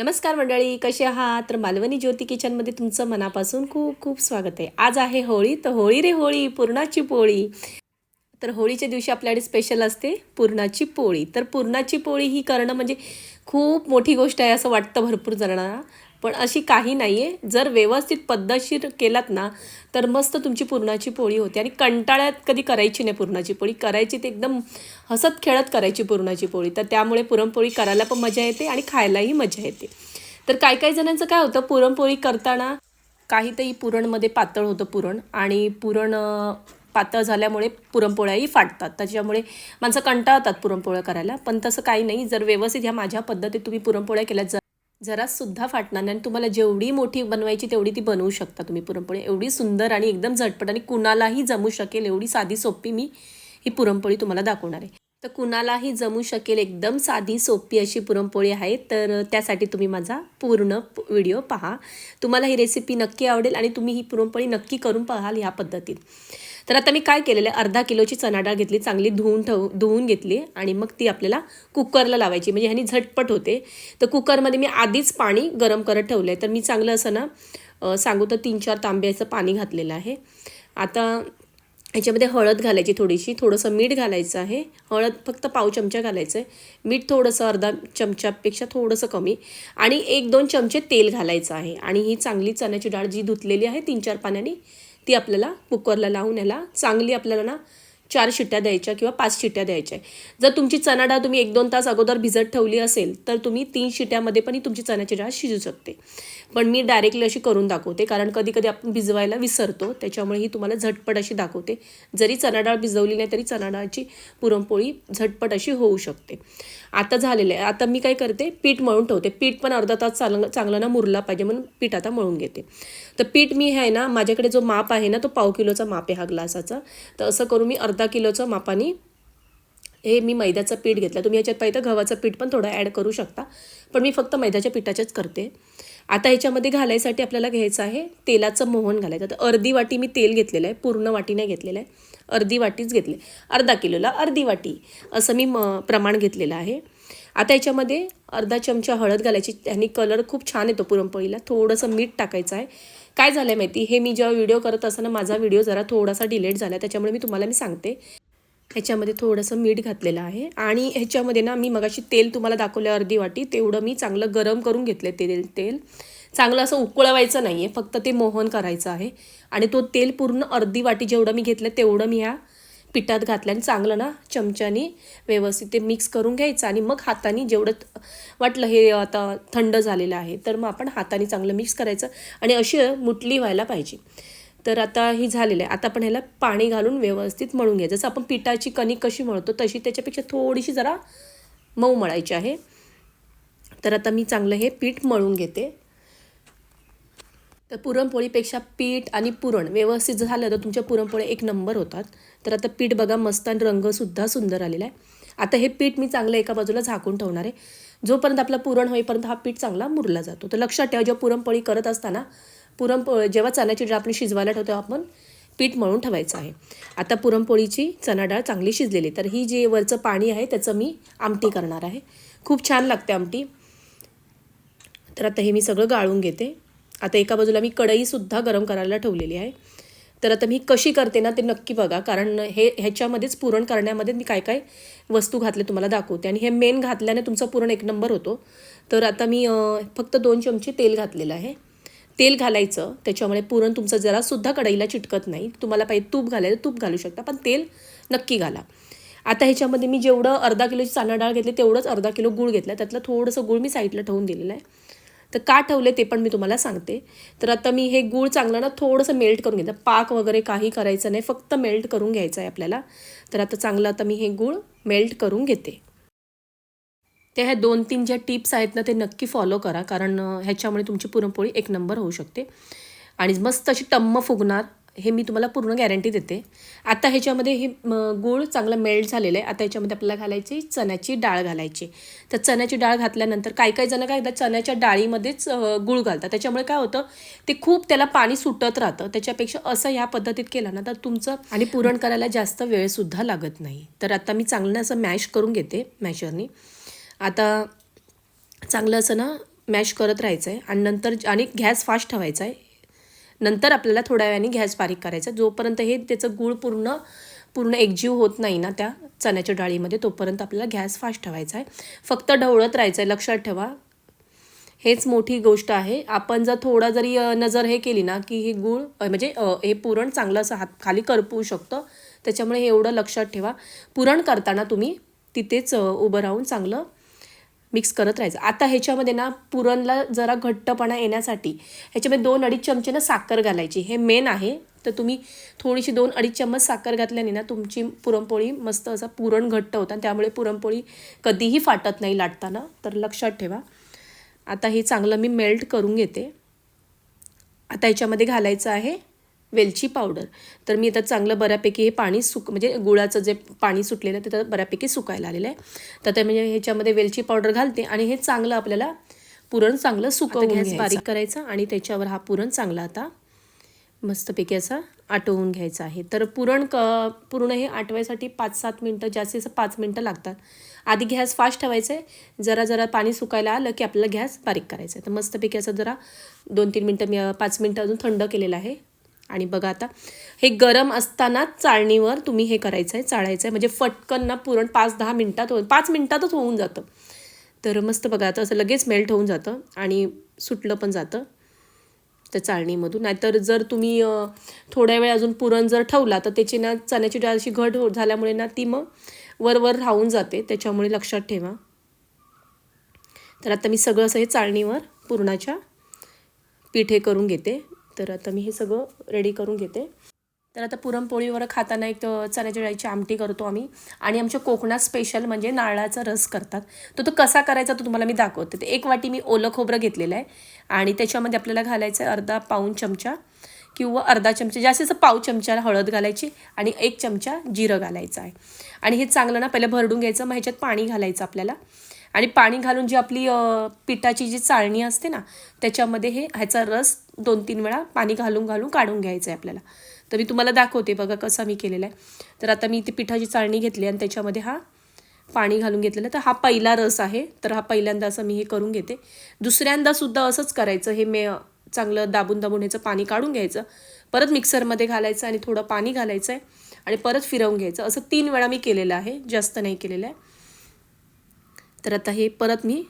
नमस्कार मंडळी कसे आहात? तर मालवणी ज्योती किचनमध्ये तुमचं मनापासून खूप खूप स्वागत आहे. आज आहे होळी तर होळी रे होळी पुरणाची पोळी. तर होळीच्या दिवशी आपल्याकडे स्पेशल असते पुरणाची पोळी. तर पुरणाची पोळी ही करणं म्हणजे खूप मोठी गोष्ट आहे असं वाटतं भरपूर जणांना. पण अशी काही नाही आहे जर व्यवस्थित पद्धतशीर केलात ना तर मस्त तुमची पुरणाची पोळी होते. आणि कंटाळ्यात कधी करायची नाही पुरणाची पोळी. करायची ते एकदम हसत खेळत करायची पुरणाची पोळी. तर त्यामुळे पुरणपोळी करायला पण मजा येते आणि खायलाही मजा येते. तर काही काही जणांचं काय होतं पुरणपोळी करताना काहीतरी पुरणमध्ये पातळ होतं पुरण. आणि पुरण पातळ झाल्यामुळे पुरणपोळ्याही फाटतात. त्याच्यामुळे माणसं कंटाळतात पुरणपोळ्या करायला. पण तसं काही नाही. जर व्यवस्थित ह्या माझ्या पद्धतीत तुम्ही पुरणपोळ्या केल्या जर जरा सुद्धा फाटणार नाही. आणि तुम्हाला जेवढी मोठी बनवायची तेवढी ती बनवू शकता तुम्ही पुरणपोळी. एवढी सुंदर आणि एकदम झटपट आणि कुणालाही जमू शकेल एवढी साधी सोपी मी ही पुरणपोळी तुम्हाला दाखवणार आहे. तर कुणालाही जमू शकेल एकदम साधी सोपी अशी पुरणपोळी आहे. तर त्यासाठी तुम्ही माझा पूर्ण व्हिडिओ पहा. तुम्हाला ही रेसिपी नक्की आवडेल आणि तुम्ही ही पुरणपोळी नक्की करून पाहाल ह्या पद्धतीत. तर आता मी काय केलेलं आहे? अर्धा किलोची चणा डाळ घेतली चांगली धुवून ठेव धुवून घेतली आणि मग ती आपल्याला कुकरला लावायची. म्हणजे ह्यानी झटपट होते. तर कुकरमध्ये मी आधीच पाणी गरम करत ठेवलं आहे तर मी चांगलं असं ना सांगू तर तीन चार तांब्याचं पाणी घातलेलं आहे. आता ह्याच्यामध्ये हळद घालायची थोडीशी. थोडंसं मीठ घालायचं आहे. हळद फक्त पाव चमचा घालायचं आहे मीठ थोडंसं अर्धा चमच्यापेक्षा थोडंसं कमी. आणि एक दोन चमचे तेल घालायचं आहे. आणि ही चांगली चण्याची डाळ जी धुतलेली आहे तीन चार पाण्याने ती आपल्याला कुकरला लावून याला चांगली आपल्याला ना चार शिट्ट्या द्यायच्या किंवा पाच शिट्ट्या द्यायच्या जर तुमची चणा डाळ तुम्ही एक दोन तास अगोदर भिजत ठेवली असेल तर तुम्ही तीन शिट्यामध्ये पण तुमची चण्याची डाळ शिजू शकते. पण मी डायरेक्टली अशी करून दाखवते कारण कधी कधी आपण भिजवायला विसरतो त्याच्यामुळे ही तुम्हाला झटपट अशी दाखवते. जरी चणा डाळ भिजवली नाही तरी चणा डाळची पुरणपोळी झटपट अशी होऊ शकते. आता झालेलं आहे. आता मी काय करते पीठ मळून ठेवते. पीठ पण अर्धा तास चांग चांगलं ना मुरला पाहिजे म्हणून पीठ आता मळून घेते. तर पीठ मी आहे ना माझ्याकडे जो माप आहे ना तो पाव किलोचा माप आहे हा ग्लासाचा. तर असं करून मी अर्धा किलोचं मापाने हे मी मैद्याचं पीठ घेतलं. तुम्ही याच्यात पाहिजे गव्हाचं पीठ पण थोडं ॲड करू शकता. पण मी फक्त मैद्याच्या पिठाच्याच करते. आता ह्याच्यामध्ये घालायसाठी आपल्याला घ्यायचं आहे तेलाचं मोहन घालायचं. तर अर्धी वाटी मी तेल घेतलेलं आहे पूर्ण वाटी नाही घेतलेलं आहे. अर्धी वाटीच घेतली. अर्धा किलोला अर्धी वाटी असं मी म प्रमाण घेतलेलं आहे. आता याच्यामध्ये अर्धा चमचा हळद घालायची. त्याने कलर खूप छान येतो पुरणपोळीला. थोडंसं मीठ टाकायचं आहे. काय झालं आहे माहिती? हे मी जेव्हा व्हिडिओ करत असताना माझा व्हिडिओ जरा थोडासा डिलेट झाला. त्याच्यामुळे मी तुम्हाला मी सांगते. ह्याच्यामध्ये थोडंसं मीठ घातलेलं आहे. आणि ह्याच्यामध्ये ना मी मगाशी तेल तुम्हाला दाखवलं अर्धी वाटी. तेवढं मी चांगलं गरम करून घेतलं तेल तेल. चांगलं असं उकळवायचं नाही आहे फक्त ते मोहन करायचं आहे. आणि तो तेल पूर्ण अर्धी वाटी जेवढं मी घेतलं तेवढं मी ह्या पिठात घातलं आणि चांगलं ना चमच्याने व्यवस्थित ते मिक्स करून घ्यायचं आणि मग हाताने जेवढं वाटलं हे आता थंड झालेलं आहे तर मग आपण हाताने चांगलं मिक्स करायचं आणि अशी मुटली व्हायला पाहिजे. तर आता ही झालेलं आहे. आता आपण ह्याला पाणी घालून व्यवस्थित मळून घ्यायचं. जसं आपण पिठाची कणिक कशी मळतो तशी त्याच्यापेक्षा थोडीशी जरा मऊ मळायची आहे. तर आता मी चांगलं हे पीठ मळून घेते. तर पुरणपोळीपेक्षा पीठ आणि पुरण व्यवस्थित झालं तर तुमच्या पुरणपोळ्या एक नंबर होतात. तर आता पीठ बघा मस्त आणि रंगसुद्धा सुंदर आलेला आहे. आता हे पीठ मी चांगलं एका बाजूला झाकून ठेवणार आहे. जोपर्यंत आपला पुरण होईपर्यंत हा पीठ चांगला मुरला जातो. तर लक्षात ठेवा जेव्हा पुरणपोळी करत असताना पुरणपोळी जेव्हा चण्याची डाळ आपण शिजवायला ठेवतो आपण पीठ मळून ठेवायचं आहे. आता पुरणपोळीची चणा डाळ चांगली शिजलेली तर ही जे वरचं पाणी आहे त्याचं मी आमटी करणार आहे. खूप छान लागते आमटी. तर आता हे मी सगळं गाळून घेते. आता एका बाजूला मी कढईसुद्धा गरम करायला ठेवलेली आहे. तर आता मी कशी करते ना ते नक्की बघा कारण हे ह्याच्यामध्येच पुरण करण्यामध्ये मी काय काय वस्तू घातले तुम्हाला दाखवते. आणि हे मेन घातल्याने तुमचं पुरण एक नंबर होतो. तर आता मी फक्त दोन चमचे तेल घातलेलं आहे. तेल घालायचं त्याच्यामुळे पुरण तुमचं जरासुद्धा कढईला चिटकत नाही. तुम्हाला पाहिजे तूप घालायचं तूप घालू शकता पण तेल नक्की घाला. आता ह्याच्यामध्ये मी जेवढं अर्धा किलोची चाना डाळ घेतली तेवढंच अर्धा किलो गूळ घेतला. त्यातलं थोडंसं गूळ मी साईडला ठेवून दिलेलं आहे. तर का ठेवले ते पण मी तुम्हाला सांगते. तर आता मी हे गूळ चांगलं ना थोडंसं मेल्ट करून घेते. पाक वगैरे काही करायचं नाही फक्त मेल्ट करून घ्यायचं आहे आपल्याला. तर आता चांगलं आता मी हे गूळ मेल्ट करून घेते. त्या ह्या दोन तीन ज्या टिप्स आहेत ना ते नक्की फॉलो करा. कारण ह्याच्यामुळे तुमची पुरणपोळी एक नंबर होऊ शकते. आणि मस्त अशी टम्म फुगणार. हे मी तुम्हाला पूर्ण गॅरंटी देते. आता ह्याच्यामध्ये हे म, गूळ चांगलं मेल्ट झालेलं आहे. आता ह्याच्यामध्ये आपल्याला घालायची चण्याची डाळ घालायची. तर चण्याची डाळ घातल्यानंतर काही काही जण काय करतात चण्याच्या डाळीमध्येच गूळ घालतात. त्याच्यामुळे काय होतं ते खूप त्याला पाणी सुटत राहतं. त्याच्यापेक्षा असं ह्या पद्धतीत केलं ना तर तुमचं आणि पुरण करायला जास्त वेळसुद्धा लागत नाही. तर आता मी चांगलं असं मॅश करून घेते मॅशरनी आता चांगलं असं ना मॅश करत राहायचं आहे आणि नंतर आणि गॅस फास्ट ठेवायचा आहे नंतर आपल्याला थोड्या वेळाने गॅस बारीक करायचा. जोपर्यंत हे त्याचं गूळ पूर्ण पूर्ण एकजीव होत नाही ना त्या चण्याच्या डाळीमध्ये तोपर्यंत आपल्याला गॅस फास्ट ठेवायचा आहे. फक्त ढवळत राहायचं आहे लक्षात ठेवा. हेच मोठी गोष्ट आहे. आपण जर थोडा जरी नजर हे केली ना की हे गूळ म्हणजे हे पुरण चांगलं असं हात खाली करपवू शकतं. त्याच्यामुळे हे एवढं लक्षात ठेवा. पुरण करताना तुम्ही तिथेच उभं राहून चांगलं मिक्स करत राहायचं. आता ह्याच्यामध्ये ना पुरणला जरा घट्टपणा येण्यासाठी ह्याच्यामध्ये दोन अडीच चमचे ना साखर घालायची. हे मेन आहे. तर तुम्ही थोडीशी दोन अडीच चम्मच साखर घातल्याने ना तुमची पुरणपोळी मस्त असं पुरण घट्ट होतं आणि त्यामुळे पुरणपोळी कधीही फाटत नाही लाटताना. तर लक्षात ठेवा. आता हे चांगलं मी मेल्ट करून घेते. आता ह्याच्यामध्ये घालायचं आहे वेलची पावडर. तर मी आता चांगलं बऱ्यापैकी हे पाणी सुक म्हणजे गुळाचं जे पाणी सुटलेलं आहे ते तर बऱ्यापैकी सुकायला आलेलं आहे. तर ते म्हणजे ह्याच्यामध्ये वेलची पावडर घालते आणि हे चांगलं आपल्याला पुरण चांगलं सुकवून गॅस बारीक करायचं आणि त्याच्यावर हा पुरण चांगला आता मस्तपैकी असा आटवून घ्यायचा आहे. तर पुरण क पूर्ण हे आटवायसाठी पाच सात मिनटं जास्तीत जास्त पाच मिनटं लागतात. आधी गॅस फास्ट ठेवायचं आहे. जरा जरा पाणी सुकायला आलं की आपल्याला गॅस बारीक करायचा आहे. तर मस्तपैकी असं जरा दोन तीन मिनटं मी पाच मिनटं अजून थंड केलेलं आहे. आणि बघा आता हे गरम असताना चाळणीवर तुम्ही हे करायचं आहे चाळायचं आहे म्हणजे फटकन ना पुरण पाच दहा मिनटात हो पाच मिनटातच होऊन जातं. तर मस्त बघा आता असं लगेच मेल्ट होऊन जातं आणि सुटलं पण जातं त्या चाळणीमधून. नाहीतर जर तुम्ही थोड्या वेळ अजून पुरण जर ठेवला तर त्याची ना चण्याची डाळ अशी घट हो झाल्यामुळे ना ती मग वरवर राहून जाते. त्याच्यामुळे लक्षात ठेवा. तर आता मी सगळं असं हे चाळणीवर पुरणाच्या पीठ हे करून घेते. तर आता मी हे सगळं रेडी करून घेते. तर आता पुरणपोळीवर खाताना एक अ, चण्याच्या डाळीची आमटी करतो आम्ही. आणि आमच्या कोकणात स्पेशल म्हणजे नारळाचा रस करतात. तर तो कसा करायचा तो तुम्हाला मी दाखवते. ते एक वाटी मी ओलं खोबरं घेतलेलं आहे. आणि त्याच्यामध्ये आपल्याला घालायचं आहे अर्धा पाऊण चमचा किंवा अर्धा चमचा जास्तीत जास्त पाव चमचा हळद घालायची आणि एक चमचा जिरं घालायचं आहे. आणि हे चांगलं ना पहिलं भरडून घ्यायचं. मग ह्याच्यात पाणी घालायचं आपल्याला. आणि पाणी घालून जी आपली पिठाची जी चाळणी असते ना त्याच्यामध्ये हे ह्याचा रस दोन तीन वेळा पाणी घालून घालून काढून घ्यायचं आहे आपल्याला. तर मी तुम्हाला दाखवते बघा कसा मी केलेला आहे. तर आता मी ती पिठाची चाळणी घेतली आणि त्याच्यामध्ये हा पाणी घालून घेतलेलं तर हा पहिला रस आहे. तर हा पहिल्यांदा असं मी हे करून घेते. दुसऱ्यांदासुद्धा असंच करायचं. हे मे चांगलं दाबून दाबून ह्याचं पाणी काढून घ्यायचं. परत मिक्सरमध्ये घालायचं आणि थोडं पाणी घालायचं आहे आणि परत फिरवून घ्यायचं. असं तीन वेळा मी केलेलं आहे. जास्त नाही केलेलं आहे. तर आता हे परत मी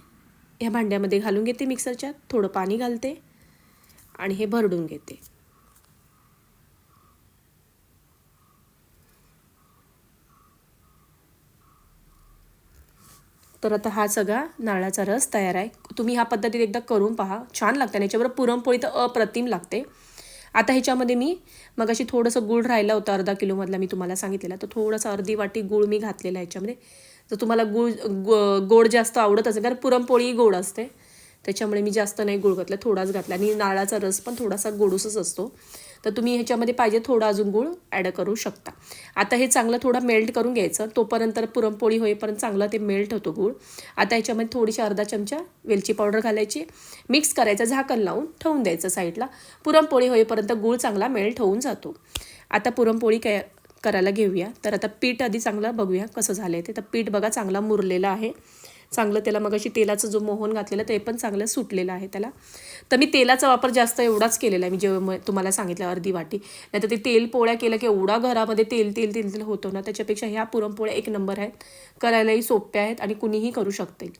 ह्या भांड्यामध्ये घालून घेते मिक्सरच्या. थोडं पाणी घालते आणि हे भरडून घेते. तर आता हा सगळा नारळाचा रस तयार आहे. तुम्ही ह्या पद्धतीत एकदा करून पहा. छान लागते आणि याच्याबरोबर पुरणपोळी तर अप्रतिम लागते. आता ह्याच्यामध्ये मी मग अशी थोडंसं गूळ राहिला होता अर्धा किलोमधला मी तुम्हाला सांगितलेला. तर थोडंसं अर्धी वाटी गूळ मी घातलेला आहे जर तुम्हाला गूळ गो- गोड जास्त आवडत असेल कारण पुरणपोळी गोड असते. त्याच्यामुळे मी जास्त नाही गुळ घातला थोडाच घातला. आणि नारळाचा रस पण थोडासा गोडूसच असतो. तर तुम्ही ह्याच्यामध्ये पाहिजे थोडा अजून गूळ ॲड करू शकता. आता हे चांगलं थोडं मेल्ट करून घ्यायचं. तोपर्यंत पुरणपोळी होईपर्यंत चांगलं ते मेल्ट होतो गूळ. आता ह्याच्यामध्ये थोडीशी अर्धा चमचा वेलची पावडर घालायची. मिक्स करायचं झाकण लावून ठेवून द्यायचं साईडला पुरणपोळी होईपर्यंत गूळ चांगला मेल्ट होऊन जातो. आता पुरणपोळी काय करायला घेऊया. तर आता पीठ आधी चांगलं बघूया कसं झालं आहे ते. तर पीठ बघा चांगला मुरलेलं आहे. चांगलं त्याला मग अशी तेलाचं जो मोहन घातलेलं ते पण चांगलं सुटलेलं आहे त्याला. तर मी तेलाचा वापर जास्त एवढाच केलेला आहे. मी जेव्हा तुम्हाला सांगितलं अर्धी वाटी. नाही तर ते तेल पोळ्या केलं की एवढा घरामध्ये तेल तेल तेल तेल होतो ना त्याच्यापेक्षा ह्या पुरणपोळ्या एक नंबर आहेत. करायलाही सोप्या आहेत आणि कुणीही करू शकते.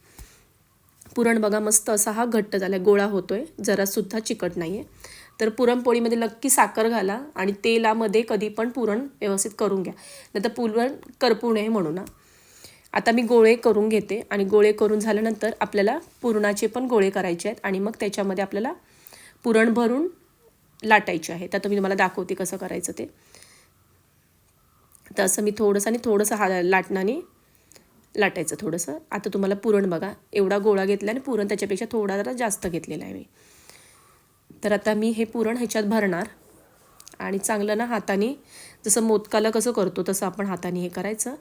पुरण बघा मस्त असा हा घट्ट झाला गोळा होतो आहे जरासुद्धा चिकट नाही आहे तर पुरणपोळीमध्ये नक्की साखर घाला आणि तेलामध्ये कधी पण पुरण व्यवस्थित करून घ्या. नाही तर पुरण करपू नये म्हणून आता मी गोळे करून घेते आणि गोळे करून झाल्यानंतर आपल्याला पुरणाचे पण गोळे करायचे आहेत आणि मग त्याच्यामध्ये आपल्याला पुरण भरून लाटायचे आहे. तर तुम्ही मी तुम्हाला दाखवते कसं करायचं ते. तर असं मी थोडंसं आणि थोडंसं हा लाटणाने लाटायचं थोडंसं. आता तुम्हाला पुरण बघा एवढा गोळा घेतला आणि पुरण त्याच्यापेक्षा थोडा जरा जास्त घेतलेला आहे मी. तर आता मी हे पुरण ह्याच्यात भरणार आणि चांगलं ना हाताने जसं मोदकाला कसं करतो तसं आपण हाताने हे करायचं.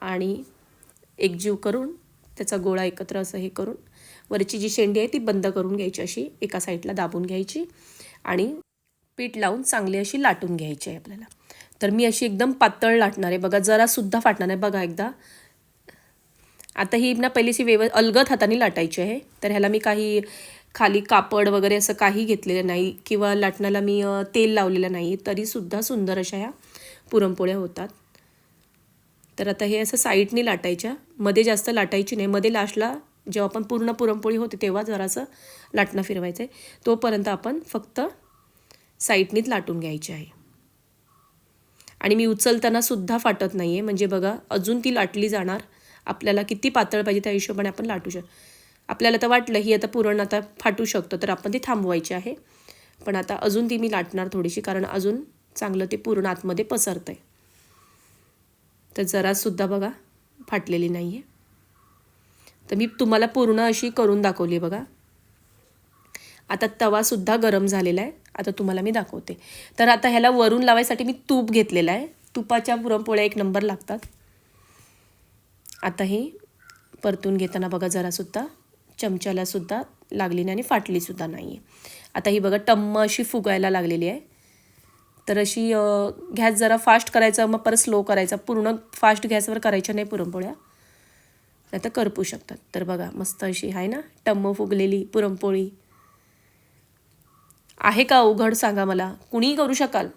आणि एकजीव करून त्याचा गोळा एकत्र असं हे करून वरची जी शेंडी आहे ती बंद करून घ्यायची अशी एका साईडला दाबून घ्यायची आणि पीठ लावून चांगली अशी लाटून घ्यायची आहे आपल्याला. तर मी अशी एकदम पातळ लाटणार आहे. बघा जरासुद्धा फाटणार आहे बघा एकदा. आता ही ना पहिलीशी व्यव अलगद हाताने लाटायची आहे. तर ह्याला मी काही खाली कापड वगैरे असं काही घेतलेलं नाही किंवा लाटण्याला मी तेल लावलेलं नाही तरीसुद्धा सुंदर अशा ह्या पुरणपोळ्या होतात. तर आता हे असं साईडने लाटायच्या. मध्ये जास्त लाटायची नाही. मध्ये लास्टला जेव्हा आपण पूर्ण पुरणपोळी होते तेव्हा जरासं लाटणं फिरवायचं आहे तोपर्यंत आपण फक्त साईडनीच लाटून घ्यायची आहे. आणि मी उचलताना सुद्धा फाटत नाही आहे म्हणजे बघा अजून ती लाटली जाणार. आपल्याला किती पातळ पाहिजे त्या हिशोबाने आपण लाटू शकतो आपल्याला तर वाटलं ही आता पुरण आता फाटू शकतं तर आपण ती थांबवायची आहे. पण आता अजून ती मी लाटणार थोडीशी कारण अजून चांगलं ते पूर्ण आतमध्ये पसरतं आहे तर जरासुद्धा बघा फाटलेली नाही आहे तर मी तुम्हाला पूर्ण अशी करून दाखवली आहे बघा. आता तवासुद्धा गरम झालेला आहे. आता तुम्हाला मी दाखवते. तर आता ह्याला वरून लावायसाठी मी तूप घेतलेलं आहे. तुपाच्या पुरणपोळ्या एक नंबर लागतात. आता हे परतून घेताना बघा जरासुद्धा चमच्यालासुद्धा लागली नाही आणि फाटलीसुद्धा नाही आहे आता ही बघा टम्म अशी फुगायला लागलेली आहे. तर अशी गॅस जरा फास्ट करायचा मग परत स्लो करायचा पूर्ण फास्ट गॅसवर करायच्या नाही पुरणपोळ्या. नाही तर करपू शकतात. तर बघा मस्त अशी आहे ना टम्म फुगलेली पुरणपोळी. आहे का अवघड सांगा मला? कुणीही करू शकाल.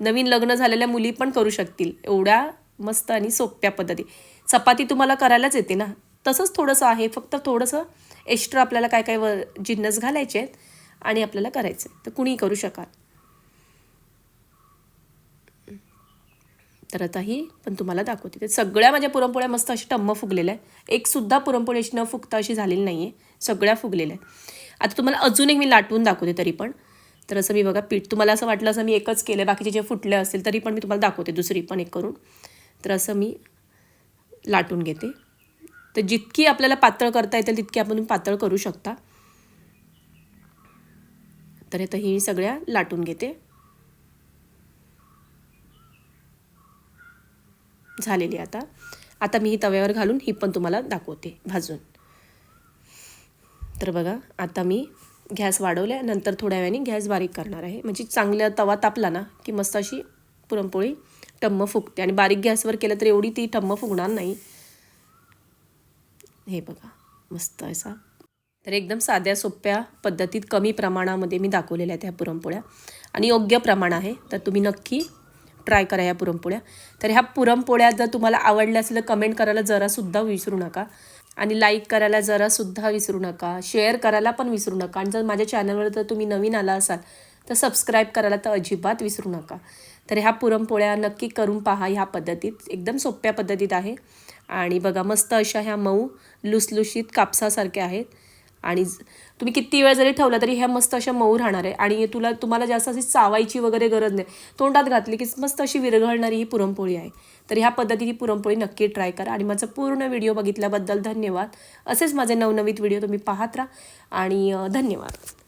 नवीन लग्न झालेल्या मुली पण करू शकतील. एवढ्या मस्त आणि सोप्या पद्धती. चपाती तुम्हाला करायलाच येते ना? तसंच थोडंसं आहे. फक्त थोडंसं एक्स्ट्रा आपल्याला काय काय व जिन्नस घालायचे आहेत आणि आपल्याला करायचं आहे तर कुणीही करू शकाल. तर आता ही पण तुम्हाला दाखवते. ते सगळ्या माझ्या पुरणपोळ्या मस्त अशी टम्म फुगलेल्या आहे एकसुद्धा पुरणपोळी अशी न फुगता अशी झालेली नाही आहे सगळ्या फुगलेल्या आहेत. आता तुम्हाला अजून एक मी लाटून दाखवते तरी पण. तर असं मी बघा पीठ तुम्हाला असं वाटलं असं मी एकच केलं बाकीचे जे फुटले असतील तरी पण मी तुम्हाला दाखवते दुसरी पण एक करून. तर असं मी लाटून घेते. तर जितकी आपल्याला पातळ करता येतील तितकी आपण पातळ करू शकता. तर आता ही सगळ्या लाटून घेते. झालेली आता. आता मी ही तव्यावर घालून ही पण तुम्हाला दाखवते भाजून. तर बघा आता मी गॅस वाढवल्या नंतर थोड्या वेळाने गॅस बारीक करणार आहे. म्हणजे चांगला तवा तापला ना की मस्त अशी पुरणपोळी टम्म फुगते. आणि बारीक गॅसवर केलं तर एवढी ती टम्म फुगणार नाही. हे बघा मस्त असा तर एकदम साध्या सोप्या पद्धतीत कमी प्रमाणामध्ये मी दाखवलेल्या आहेत ह्या पुरणपोळ्या. आणि योग्य प्रमाण आहे तर तुम्ही नक्की ट्राय करा या पुरणपोळ्या. तर ह्या पुरणपोळ्या जर तुम्हाला आवडल्या असेल तर कमेंट करायला जरासुद्धा विसरू नका. आणि लाईक करायला जरासुद्धा विसरू नका. शेअर करायला पण विसरू नका. आणि जर माझ्या चॅनलवर जर तुम्ही नवीन आला असाल तर सबस्क्राईब करायला तर अजिबात विसरू नका. तर ह्या पुरणपोळ्या नक्की करून पहा ह्या पद्धतीत. एकदम सोप्या पद्धतीत आहे. आणि बघा मस्त अशा ह्या मऊ लुसलुशीत कापसासारख्या आहेत. आणि तुम्ही किती वेळ जरी ठेवला तरी ह्या मस्त अशा मऊ राहणार आहे. आणि तुला तुम्हाला जास्त अशी चावायची वगैरे गरज नाही. तोंडात घातली की मस्त अशी विरघळणारी ही पुरणपोळी आहे. तर ह्या पद्धतीने पुरणपोळी नक्की ट्राय करा. आणि माझा पूर्ण व्हिडिओ बघितल्याबद्दल धन्यवाद. असेच माझे नवनवीन व्हिडिओ तुम्ही पाहत राहा. आणि धन्यवाद.